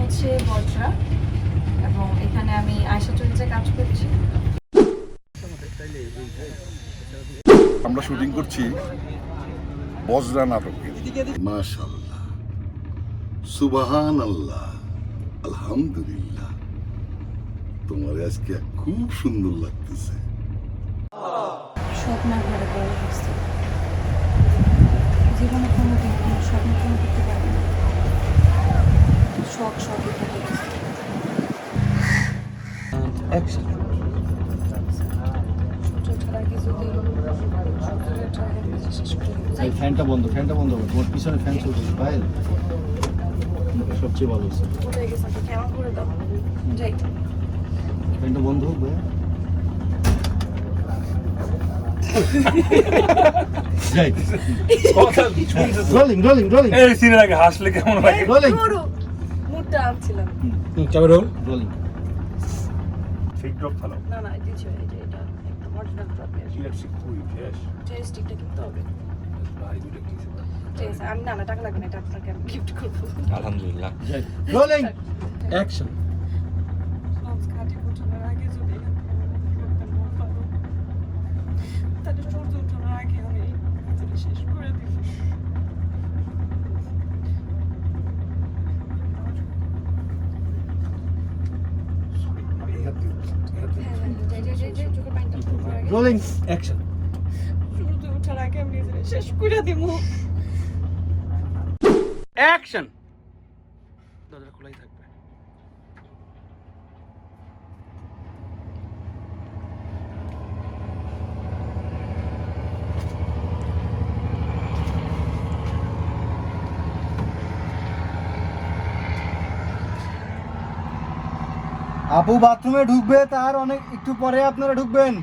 হচ্ছে বজরা এবং এখানে আমি আয়সা চরিত্রে কাজ করছি। আমরা শুটিং করছি বজরা নাটকে। মাশাল্লাহ সুবাহান আল্লাহ আলহামদুলিল্লাহ। তোমার আজকে খুব সুন্দর লাগতেছে। স্বপ্ন ঘরে জীবনে কোনো দিন কোনো স্বপ্ন পূরণ করতে পারবে না শখ শখই থাকে এই ফ্যানটা বন্ধ ফ্যানটা বন্ধ করো তোমার পিছনে ফ্যান চলছে বাইরে সবচেয়ে ভালো হচ্ছে ফ্যানটা বন্ধ হোক ভাই রোলিং রোলিং রোলিং এই সিনের আগে হাসলে কেমন লাগে রোলিং মুডটা আনছিলাম। রোলিং। ফিক ড্রপ ফেলো না না দিচ্ছি এই যে এটা একদম অরিজিনাল ড্রপ ইলেকট্রিক কুই ফ্রেশ স্টিকটা কিনতে হবে। ভাই দুটো কি আছে আমি না না টাকা লাগবে না এটা আপনাকে আমি গিফট করব। আলহামদুলিল্লাহ। রোলিং অ্যাকশন তাহলে সূর্য ওঠানোর আগে আমি শেষ করে দিব। রোলিং অ্যাকশন ওঠার আগে আমি নিজের শেষ করে দিব অ্যাকশন দরজা খোলাই থাকবে। আপু বাথরুমে ঢুকবে তার অনেক একটু পরে আপনারা ঢুকবেন।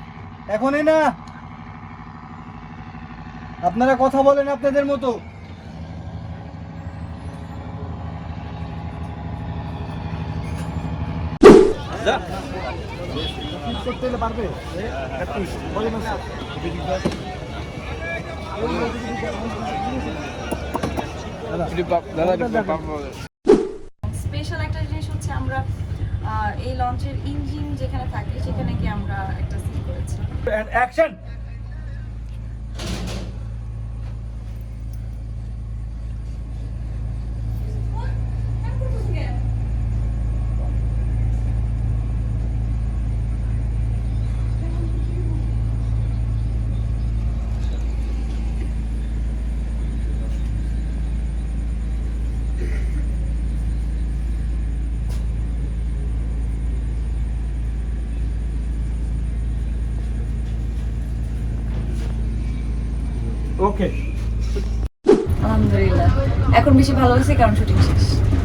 এখনই না। আপনারা কথা বলেন আপনাদের মতো। স্পেশাল একটা জিনিস হচ্ছে আমরা এই লঞ্চের ইঞ্জিন যেখানে থাকে, সেখানে গিয়ে আমরা সিন করেছি ওকে আলহামদুলিল্লাহ। এখন বেশি ভালো লাগছে কারণ শুটিং শেষ।